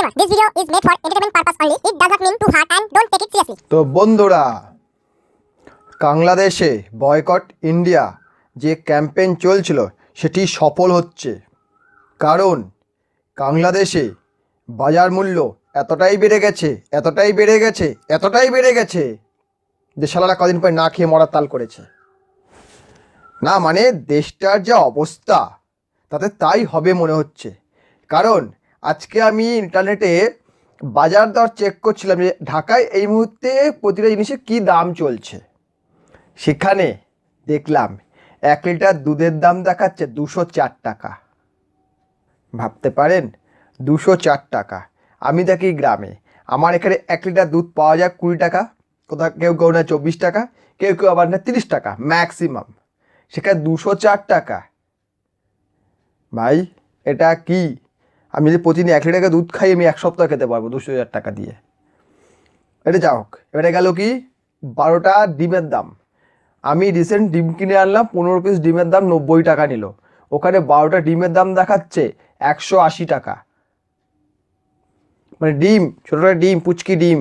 Disclaimer This video is made for entertainment purpose only. It does not mean to hurt and don't take it seriously. তো বন্ধুরা, বাংলাদেশে boycott India যে campaign চলছিল, সেটি সফল হচ্ছে কারণ, বাংলাদেশে বাজার মূল্য এতটাই বেড়ে গেছে, এতটাই বেড়ে গেছে, এতটাই বেড়ে গেছে যে সালারা কদিন পরে না খেয়ে মরার তাল করেছে না মানে দেশটার যা অবস্থা, তাতে তাই হবে মনে হচ্ছে কারণ আজকে আমি ইন্টারনেটে বাজার দর চেক করছিলাম যে ঢাকায় এই মুহূর্তে প্রতিটা জিনিসের কী দাম চলছে। সেখানে দেখলাম এক লিটার দুধের দাম দেখাচ্ছে দুশো চার টাকা। ভাবতে পারেন? দুশো চার টাকা। আমি থাকি গ্রামে। আমার এখানে এক লিটার দুধ পাওয়া যায় কুড়ি টাকা, কোথাও কেউ কেউ না চব্বিশ টাকা, কেউ কেউ আবার না তিরিশ টাকা ম্যাক্সিমাম সেখানে দুশো চার টাকা। ভাই, এটা কি? আমি যদি প্রতিদিন এক লিটার দুধ খাই, আমি এক সপ্তাহ খেতে পারব দুশো হাজার টাকা দিয়ে। এটা যা হোক এবারে গেল কি? বারোটা ডিমের দাম। আমি রিসেন্ট ডিম কিনে আনলাম, পনেরো পিস ডিমের দাম নব্বই টাকা নিল। ওখানে বারোটা ডিমের দাম দেখাচ্ছে একশো আশি টাকা। মানে ডিম, ছোটোটা ডিম, পুচকি ডিম,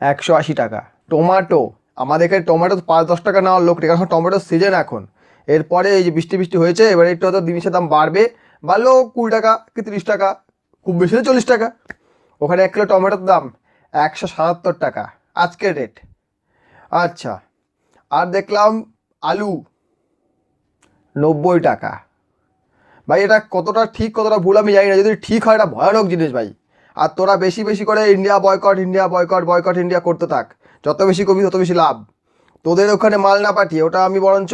একশো আশি টাকা। টমেটো, আমাদের এখানে টমেটো পাঁচ দশ টাকা নেওয়ার লোক কারণ টমেটোর সিজন এখন। এরপরে এই যে বৃষ্টি বৃষ্টি হয়েছে, এবারে একটু হয়তো জিনিসের দাম বাড়বে। বাড়লো কুড়ি টাকা কি তিরিশ টাকা, খুব বেশি হলে চল্লিশ টাকা। ওখানে এক কিলো টমেটোর দাম একশো সাতাত্তর টাকা, আজকের রেট আচ্ছা আর দেখলাম আলু নব্বই টাকা। ভাই, এটা কতটা ঠিক, কতটা ভুল আমি জানি না, যদি ঠিক হয়, এটা ভয়ানক জিনিস ভাই। আর তোরা বেশি বেশি করে India boycott India boycott boycott India করতে থাক। যত বেশি কবি তত বেশি লাভ। তোদের ওখানে মাল না পাঠিয়ে, ওটা আমি বরঞ্চ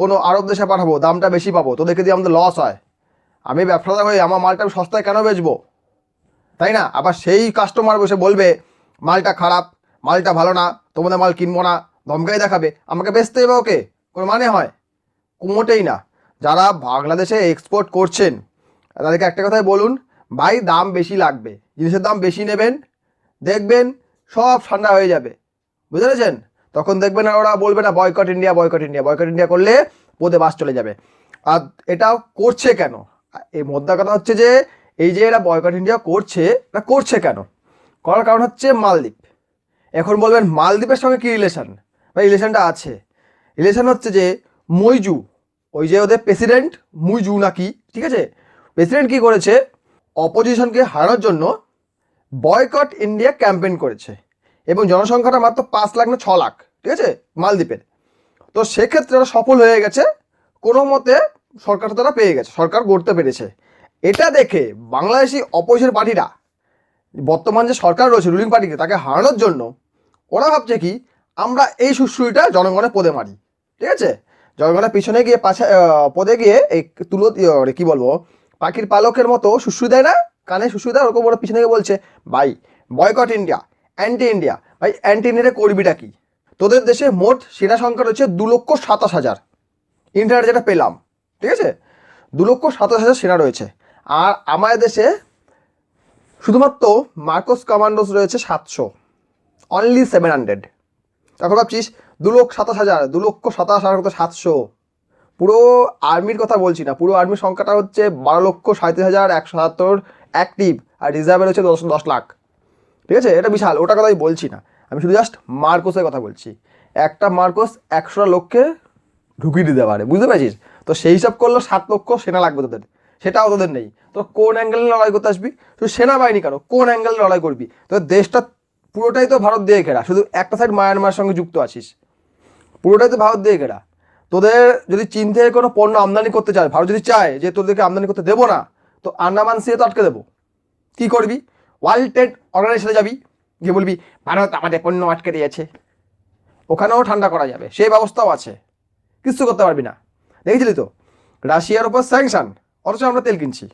কোনো আরব দেশে পাঠাবো, দামটা বেশি পাবো, তোদেরকে দিয়ে আমাদের লস হয়। আমি ব্যবসাদার হয়ে আমার মালটা আমি সস্তায় কেন বেচবো? তাই না? আবার সেই কাস্টমার বসে বলবে, মালটা খারাপ, মালটা ভালো না, তোমাদের মাল কিনবো না ধমকাই দেখাবে। আমাকে বেচতে হবে ওকে? কোনো মানে হয়? মোটেই না। যারা বাংলাদেশে এক্সপোর্ট করছেন, তাদেরকে একটা কথাই বলুন, ভাই, দাম বেশি লাগবে। জিনিসের দাম বেশি নেবেন, দেখবেন সব ঠান্ডা হয়ে যাবে। বুঝতে পেরেছেন? তখন দেখবেন আর ওরা বলবে না boycott India boycott India boycott India করলে পোদে বাস চলে যাবে। আর এটাও করছে কেন? এই মোদ্দা কথা হচ্ছে যে, এই যে এরা বয়কট ইন্ডিয়া করছে এটা করছে কেন? করার কারণ হচ্ছে মালদ্বীপ। এখন বলবেন মালদ্বীপের সঙ্গে কী রিলেশন বা রিলেশনটা আছে। রিলেশন হচ্ছে যে, মইজু, ওই যে ওদের প্রেসিডেন্ট মুইজু নাকি, ঠিক আছে? প্রেসিডেন্ট কি করেছে? অপোজিশনকে হারানোর জন্য বয়কট ইন্ডিয়া ক্যাম্পেইন করেছে। এবং জনসংখ্যাটা মাত্র পাঁচ লাখ না ছ লাখ, ঠিক আছে? মালদ্বীপের। তো সেক্ষেত্রে ওরা সফল হয়ে গেছে। কোনো মতে সরকার তারা পেয়ে গেছে সরকার গড়তে পেরেছে। এটা দেখে বাংলাদেশি অপোজিশন পার্টিরা বর্তমান যে সরকার রয়েছে রুলিং পার্টিকে তাকে হারানোর জন্য ওরা ভাবছে কি আমরা এই সুশ্রুইটা জনগণের পদে মারি। ঠিক আছে? জনগণের পিছনে গিয়ে পাশে পদে গিয়ে এই তুলো ইয়ে, কি বলব পাখির পালকের মতো সুশ্রুই দেয় না কানে সুশ্রুই দেয় ওরকম ওরা পিছনে গিয়ে বলছে ভাই বয়কট ইন্ডিয়া অ্যান্টি ইন্ডিয়া ভাই অ্যান্টি ইন্ডিয়া করবিটা কি? তোদের দেশে মোট সেনা সংখ্যা রয়েছে দু লক্ষ সাতাশ হাজার। ইন্টারনেট যেটা পেলাম। ঠিক আছে? দু লক্ষ সাতাশ হাজার সেনা রয়েছে। আর আমাদের দেশে শুধুমাত্র মার্কোস কমান্ডোস রয়েছে সাতশো। অনলি সেভেন হান্ড্রেড তখন ভাবছিস দু লক্ষ সাতাশ হাজার দু লক্ষ সাতাশ হাজার কত সাতশো। পুরো আর্মির কথা বলছি না, পুরো আর্মির সংখ্যাটা হচ্ছে বারো লক্ষ সাঁত্রিশ হাজার একশো সাতাত্তর অ্যাক্টিভ আর রিজার্ভের রয়েছে দশ দশ লাখ। ঠিক আছে? এটা বিশাল, ওটা কথাই বলছি না। আমি শুধু জাস্ট মার্কোসের কথা বলছি। একটা মার্কোস একশোটা লোককে ঢুকিয়ে দিতে পারে। বুঝতে পেরেছিস? তো সেই হিসাব করলে সাত লক্ষ সেনা লাগবে তোদের। সেটাও তোদের নেই। তো কোন অ্যাঙ্গেলে লড়াই করতে আসবি? শুধু সেনাবাহিনী কেন? কোন অ্যাঙ্গেলে লড়াই করবি? তোর দেশটা পুরোটাই তো ভারত দিয়ে ঘেরা। শুধু একটা সাইড মায়ানমার সঙ্গে যুক্ত আছিস। পুরোটাই তো ভারত দিয়ে ঘেরা। তোদের যদি চীন থেকে কোনো পণ্য আমদানি করতে চায়, ভারত যদি চায় যে তোদেরকে আমদানি করতে দেবো না, তো আন্দামান সিয়ে তো আটকে দেবো। কী করবি? ওয়ার্ল্ড ট্রেড অর্গানাইজেশনে যাবি, গিয়ে বলবি, ভারত আমাদের পণ্য আটকে দিয়েছে। ওখানেও ঠান্ডা করা যাবে। সেই ব্যবস্থাও আছে। কিচ্ছু করতে পারবি না। দেখেছিলি তো? রাশিয়ার ওপর স্যাংশন অথচ আমরা তেল কিনছি।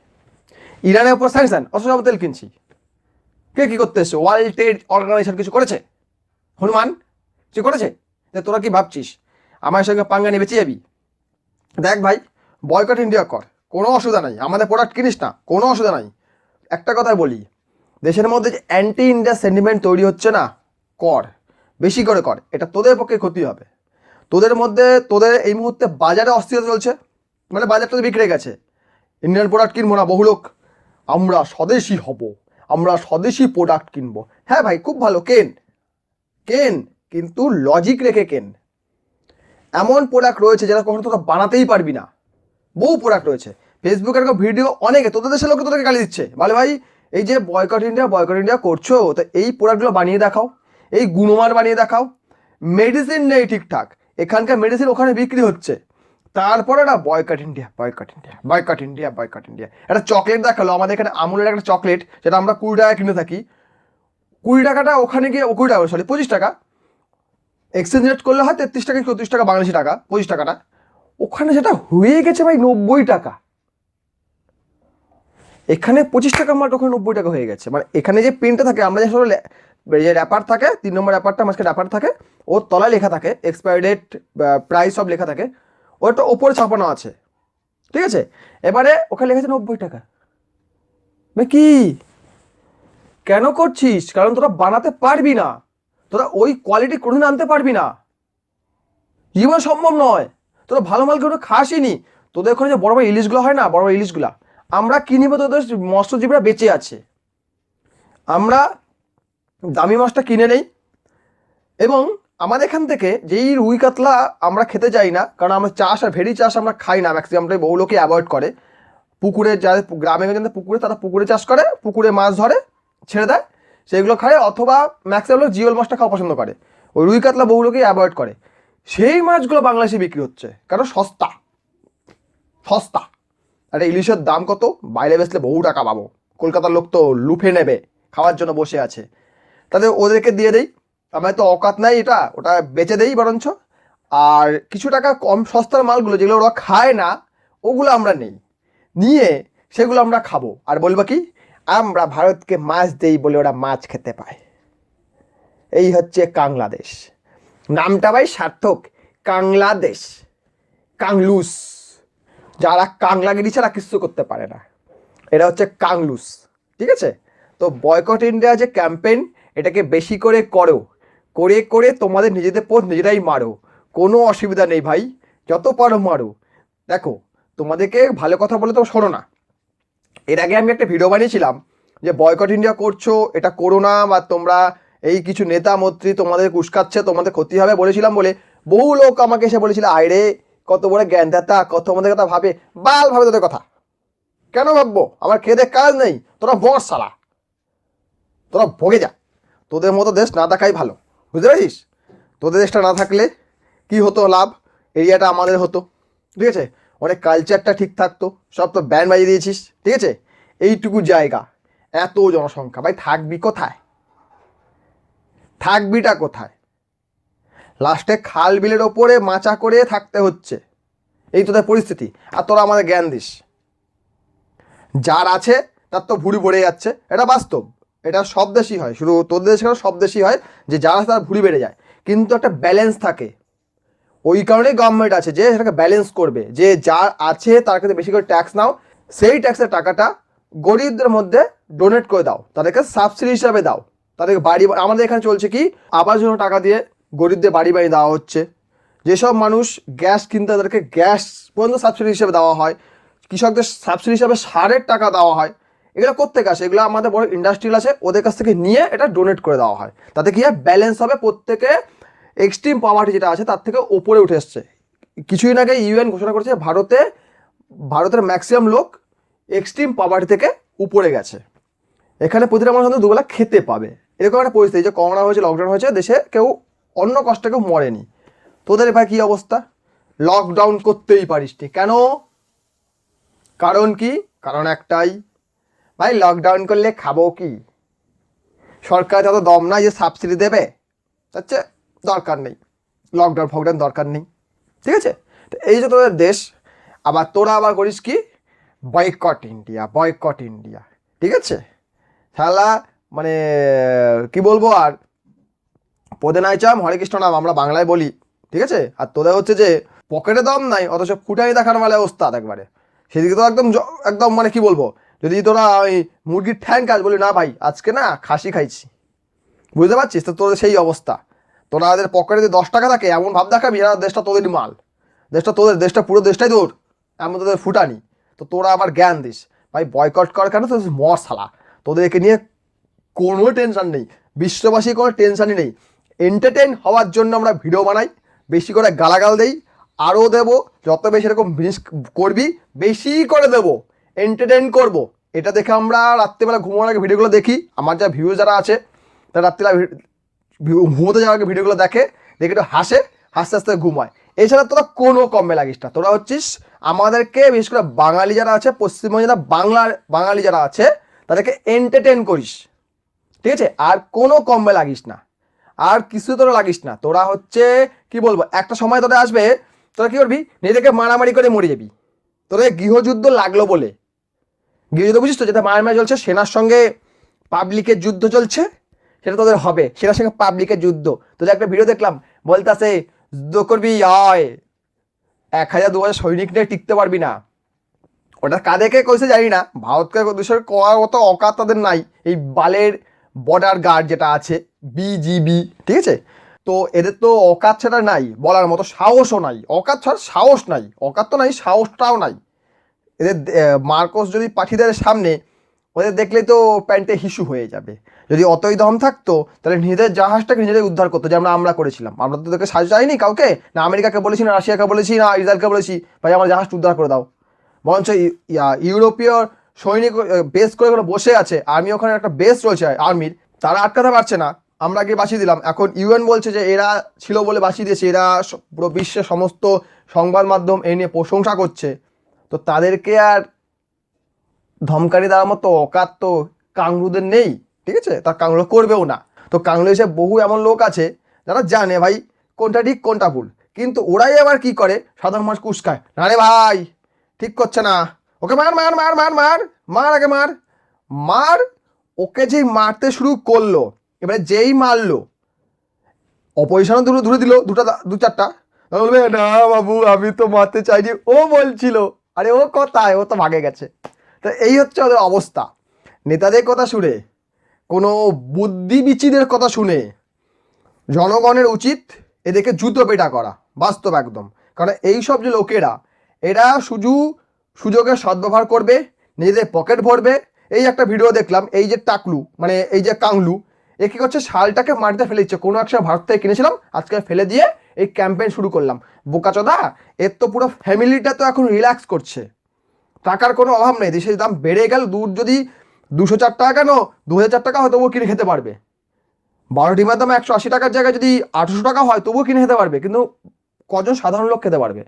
ইরানের ওপর স্যাংশন অথচ আমরা তেল কিনছি। কে কী করতে এসছে? ওয়ার্ল্ড ট্রেড অর্গানাইজেশন কিছু করেছে? হনুমান, কিছু করেছে? যে তোরা কি ভাবছিস? আমার সঙ্গে পাঙ্গা নিয়ে বেঁচে যাবি? দেখ ভাই বয়কট ইন্ডিয়া কর। কোনো অসুবিধা নাই। আমাদের প্রোডাক্ট কিনিস না। কোনো অসুবিধা নাই। একটা কথাই বলি, দেশের মধ্যে যে অ্যান্টি ইন্ডিয়া সেন্টিমেন্ট তৈরি হচ্ছে না, কর। বেশি করে কর। এটা তোদের পক্ষে ক্ষতি হবে। তোদের মধ্যে, তোদের এই মুহূর্তে বাজারে অস্থিরতা চলছে। মানে বাজারটা তো বিক্রি গেছে। ইন্ডিয়ান প্রোডাক্ট কিনবো না, বহু লোক। আমরা স্বদেশি হব। আমরা স্বদেশি প্রোডাক্ট কিনবো। হ্যাঁ ভাই, খুব ভালো, কেন? কেন? কিন্তু লজিক রেখে কেন? এমন প্রোডাক্ট রয়েছে যেটা কখনো তোরা বানাতেই পারবি না। বহু প্রোডাক্ট রয়েছে। ফেসবুকে এরকম ভিডিও অনেকে, তোদের দেশের লোকে তোদেরকে গালি দিচ্ছে। বলে ভাই, এই যে বয়কট ইন্ডিয়া বয়কট ইন্ডিয়া করছ, তো এই প্রোডাক্টগুলো বানিয়ে দেখাও। এই গুণমান বানিয়ে দেখাও। মেডিসিন নেই ঠিকঠাক। এখানকার মেডিসিন ওখানে বিক্রি হচ্ছে। তারপরে না boycott India boycott India boycott India boycott India একটা চকলেট দেখাল, আমাদের এখানে আমুলের একটা চকলেট যেটা আমরা কুড়ি টাকা কিনে থাকি। কুড়ি টাকাটা ওখানে গিয়ে, কুড়ি টাকা সরি পঁচিশ টাকা। এক্সচেঞ্জ রেট করলে হয় তেত্রিশ টাকা, চৌত্রিশ টাকা, বাংলাদেশি টাকা, পঁচিশ টাকাটা। ওখানে সেটা হয়ে গেছে ভাই, নব্বই টাকা। এখানে পঁচিশ টাকা মাল ওখানে নব্বই টাকা হয়ে গেছে। মানে এখানে যে পেনটা থাকে, আমরা যে যে র্যাপার থাকে, তিন নম্বর র্যাপারটা মাঝখানে র্যাপার থাকে, ওর তলায় লেখা থাকে এক্সপায়ারি ডেট প্রাইস সব লেখা থাকে, ওটা ওপরে ছাপানো আছে, ঠিক আছে? এবারে ওখানে লেখা আছে নব্বই টাকা। ভাই কি? কেন করছিস? কারণ তোরা বানাতে পারবি না। তোরা ওই কোয়ালিটি কোনোদিন আনতে পারবি না। জীবন সম্ভব নয়। তোরা ভালো মাল কেউ খাসিনি। তোদের ওখানে যে বড় বড় ইলিশগুলো হয় না, বড় বড় ইলিশগুলা আমরা কিনিব তোদের মৎস্যজীবীরা বেঁচে আছে। আমরা দামি মাছটা কিনে নেই। এবং আমাদের এখান থেকে যেই রুই কাতলা আমরা খেতে যাই না, কারণ আমরা চাষ আর ভেড়ি চাষ আমরা খাই না ম্যাক্সিমামটাই বহু লোকে অ্যাভয়েড করে। পুকুরে যাদের গ্রামে গঞ্জে পুকুরে, তারা পুকুরে চাষ করে, পুকুরে মাছ ধরে, ছেড়ে দেয় সেইগুলো খায় অথবা ম্যাক্সিমাম লোক জিওল মাছটা খাওয়া পছন্দ করে। ওই রুই কাতলা বহু লোকেই অ্যাভয়েড করে। সেই মাছগুলো বাংলাদেশে বিক্রি হচ্ছে, কারণ সস্তা। সস্তা। একটা ইলিশের দাম কত? বাইরে বেচলে বহু টাকা পাবো। কলকাতার লোক তো লুফে নেবে, খাওয়ার জন্য বসে আছে। তাদের ওদেরকে দিয়ে দেই। আমার তো অকাত নাই এটা, ওটা বেচে দেই বরঞ্চ। আর কিছু টাকা কম সস্তার মালগুলো যেগুলো ওরা খায় না, ওগুলো আমরা নেই। নিয়ে সেগুলো আমরা খাব। আর বলব কি, আমরা ভারতকে মাছ দেই বলে ওরা মাছ খেতে পায়। এই হচ্ছে কাংলাদেশ। নামটা ভাই সার্থক, কাংলাদেশ। কাংলুস। যারা কাংলাগিরি ছাড়া কিছু করতে পারে না। এটা হচ্ছে কাংলুস। ঠিক আছে? তো বয়কট ইন্ডিয়া যে ক্যাম্পেইন এটাকে বেশি করে করো। করে করে তোমাদের নিজেদের পথ নিজেরাই মারো। কোনো অসুবিধা নেই ভাই। যত পারো মারো। দেখো, তোমাদেরকে ভালো কথা বলে তো শোনো না। এর আগে আমি একটা ভিডিও বানিয়েছিলাম যে বয়কট ইন্ডিয়া করছ, এটা করো না বা তোমরা এই কিছু নেতা, মন্ত্রী তোমাদের উস্কাচ্ছে তোমাদের ক্ষতি হবে বলেছিলাম বলে বহু লোক আমাকে এসে বলেছিল আয়রে কত বড় জ্ঞান দাতা কত আমাদের কথা ভাবে, বাল ভাবে তোদের কথা। কেন ভাববো? আমার খেতে কাজ নেই। তোরা বস সালা তোরা ভোগে যা। তোদের মতো দেশ না থাকাই ভালো। বুঝতে পারছিস? তোদের দেশটা না থাকলে কি হতো লাভ? এরিয়াটা আমাদের হতো। ঠিক আছে? অনেক কালচারটা ঠিক থাকতো। সব তো ব্যান বাজিয়ে দিয়েছিস। ঠিক আছে? এইটুকু জায়গা। এত জনসংখ্যা। ভাই, থাকবি কোথায়? থাকবিটা কোথায়? লাস্টে খাল বিলের ওপরে মাচা করে থাকতে হচ্ছে। এই তোদের পরিস্থিতি। আর তোরা আমাদের জ্ঞান দিস। যার আছে, তার তো ভুড়ি ভরে যাচ্ছে। এটা বাস্তব। এটা সব দেশই হয়। শুধু তোদের দেশে সব দেশই হয় যে যার তার ভুড়ি বেড়ে যায়। কিন্তু একটা ব্যালেন্স থাকে। ওই কারণেই গভর্নমেন্ট আছে যে সেটাকে ব্যালেন্স করবে। যে যার আছে তার কাছে বেশি করে ট্যাক্স নাও, সেই ট্যাক্সের টাকাটা গরিবদের মধ্যে ডোনেট করে দাও। তাদেরকে সাবসিডি হিসাবে দাও। তাদেরকে বাড়ি, আমাদের এখানে চলছে কি? আবার জন্য টাকা দিয়ে গরিবদের বাড়ি বাড়ি দেওয়া হচ্ছে। যেসব মানুষ গ্যাস কিনতে তাদেরকে গ্যাস পর্যন্ত সাবসিডি হিসেবে দেওয়া হয়। কৃষকদের সাবসিডি হিসাবে সারের টাকা দেওয়া হয়। এগুলো কোথেকে আসে, এগুলো আমাদের বড় ইন্ডাস্ট্রিয়াল আছে ওদের কাছ থেকে নিয়ে এটা ডোনেট করে দেওয়া হয়। তাতে কি হয়? ব্যালেন্স হবে প্রত্যেকে এক্সট্রিম পাওয়ারটি যেটা আছে, তার থেকে ওপরে উঠে এসছে। কিছুদিন আগে ইউএন ঘোষণা করেছে, ভারতে, ভারতের ম্যাক্সিমাম লোক এক্সট্রিম পাওয়ারটি থেকে উপরে গেছে। এখানে প্রতিটা মানুষ অন্তত দুবেলা খেতে পাবে। এরকম একটা পরিস্থিতি যে করোনা হয়েছে লকডাউন হয়েছে, দেশে কেউ অন্য কষ্টে কেউ মরেনি। তোদের এবার কী অবস্থা? লকডাউন করতেই পারিস কেন? কারণ কি? কারণ একটাই ভাই লকডাউন করলে খাব কি? সরকার যত দম নাই যে সাবসিডি দেবে হচ্ছে দরকার নেই। লকডাউন ফকডাউন দরকার নেই। ঠিক আছে? তো এই যে তোদের দেশ, আবার তোরা আবার করিস কি? বয়কট ইন্ডিয়া বয়কট ইন্ডিয়া ঠিক আছে? শালা মানে কি বলব আর? পদে নাই চাম, হরে কৃষ্ণ নাম, আমরা বাংলায় বলি। ঠিক আছে? আর তোদের হচ্ছে যে পকেটে দম নাই, অথচ ফুটানি দেখার মালে ওস্তাদ একবারে। সেদিকে তো একদম একদম মানে কি বলব? যদি তোরা ওই মুরগির ঠ্যাং কাজ, বলি, না ভাই, আজকে না খাসি খাইছি। বুঝতে পারছিস? তো তোদের সেই অবস্থা। তোরা ওদের পকেটে যদি দশ টাকা থাকে, এমন ভাব দেখাবি এরা দেশটা তোদেরই মাল। দেশটা তোদের, দেশটা পুরো দেশটাই তোর। এমন তোদের ফুটানি। তো তোরা আবার জ্ঞান দিস। ভাই বয়কট কর কেন তো মর সালা তোদেরকে নিয়ে কোনো টেনশন নেই। বিশ্ববাসী কোনো টেনশনই নেই। এন্টারটেন হওয়ার জন্য আমরা ভিডিও বানাই। বেশি করে গালাগাল দেই। আরও দেবো। যত বেশি এরকম জিনিস করবি, বেশি করে দেবো। এন্টারটেন করব। এটা দেখে আমরা রাত্রিবেলা ঘুমানোর আগে ভিডিওগুলো দেখি। আমার যা ভিউ যারা আছে, তারা রাত্রিবেলা ঘুমোতে যাওয়ার আগে ভিডিওগুলো দেখে দেখে একটু হাসে, হাসতে হাসতে ঘুমায়। এছাড়া তোরা কোনো কমে লাগিস না। তোরা হচ্ছিস আমাদেরকে, বিশেষ করে বাঙালি যারা আছে পশ্চিমবঙ্গে যারা বাংলার, বাঙালি যারা আছে, তাদেরকে এন্টারটেন করিস। ঠিক আছে? আর কোনো কমবে লাগিস না। আর কিছু তোরা লাগিস না। তোরা হচ্ছে, কি বলব, একটা সময় তোরা আসবে, তোরা কি করবি? নিজেকে মারামারি করে মরে যাবি। তোদের গৃহযুদ্ধ লাগল বলে। গৃহযুদ্ধ বুঝিস তো? যেটা মারামারি চলছে, সেনার সঙ্গে পাবলিকের যুদ্ধ চলছে, সেটা তোদের হবে। সেনার সঙ্গে পাবলিকের যুদ্ধ। তোদের একটা ভিডিও দেখলাম বলতে বলতাছে, যুদ্ধ করবি, আয়। এক হাজার দু হাজার সৈনিক নিয়ে টিকতে পারবি না। ওটা কাদেরকে কইছে জানি না ভারতকে দেশের করার মতো অকাত তাদের নাই। এই বালের বর্ডার গার্ড যেটা আছে বিজিবি ঠিক আছে? তো এদের তো অকাত সেটা নাই, বলার মতো সাহসও নাই। অকাত ছাড়া সাহস নাই। অকাত তো নাই, সাহসটাও নাই। এদের মার্কস যদি দেয় সামনে, ওদের দেখলেই তো প্যান্টে হিসু হয়ে যাবে। যদি অতই দম থাকতো, তাহলে নিজেদের জাহাজটাকে নিজেদের উদ্ধার করতো, যেমন আমরা করেছিলাম। আমরা তো তোদেরকে সাহায্য চাইনি কাউকে, না আমেরিকাকে বলেছি, না রাশিয়াকে বলেছি, না ইসরায়েলকে বলেছি। ভাই, আমার জাহাজটা উদ্ধার করে দাও। বরঞ্চ ইউরোপীয় সৈনিক বেস করে ওখানে বসে আছে। আর্মি ওখানে একটা বেস রয়েছে আর্মির তারা আটকাতে পারছে না। আমরা গিয়ে বাঁচিয়ে দিলাম। এখন ইউএন বলছে যে, এরা ছিল বলে বাঁচিয়ে দিয়েছে। এরা পুরো বিশ্বের সমস্ত সংবাদ মাধ্যম এ নিয়ে প্রশংসা করছে। তো তাদেরকে আর ধমকারি দেওয়ার মতো অকাত তো কাংরুদের নেই, ঠিক আছে? তার কাংরু করবেও না। তো কাংরু এসে বহু এমন লোক আছে যারা জানে ভাই কোনটা ঠিক, কোনটা ভুল। কিন্তু ওরাই আবার কি করে? সাধারণ মানুষ কুসকায়, না রে ভাই, ঠিক করছে না। ওকে মার মার মার মার মার মার আগে মার। মার, ওকে যেই মারতে শুরু করল, এবারে যেই মারলো, অপোজিশনও দুটো ধরে দিল দুটা, দু চারটা। বলবে, না বাবু, আমি তো মারতে চাইনি। ও বলছিল আরে ও কথায় ও তো ভাগে গেছে। তো এই হচ্ছে ওদের অবস্থা। নেতাদের কথা শুনে, কোনো বুদ্ধিবিচিদের কথা শুনে, জনগণের উচিত এদেরকে জুতো পেটা করা, বাস্তব একদম। কারণ এই সব যে লোকেরা, এরা শুধু সুযোগের সদ্ব্যবহার করবে, নিজেদের পকেট ভরবে। এই একটা ভিডিও দেখলাম, এই যে টাকলু মানে এই যে কাংলু, এ কী করছে? শালটাকে মাটিতে ফেলে দিচ্ছে। কোনো এক সময় ভারত থেকে কিনেছিলাম, আজকে ফেলে দিয়ে এই ক্যাম্পেইন শুরু করলাম। বোকাচোদা এর তো পুরো ফ্যামিলিটা তো এখন রিল্যাক্স করছে। টাকার কোনো অভাব নেই, দেশের দাম বেড়ে গেল, দুধ যদি দুশো চার টাকা কেন, দু হাজার চার টাকা হয়, তবুও কিনে খেতে পারবে। বারো ডিমের দাম একশো আশি টাকার জায়গায় যদি আঠেরোশো টাকা হয়, তবুও কিনে খেতে পারবে, কিন্তু কজন সাধারণ লোক খেতে পারবে?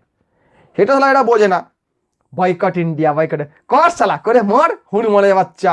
সেটা তাহলে এরা বোঝে না। বয়কট ইন্ডিয়া বয়কট কর সালা করে মর হুড়মলে বাচ্চা।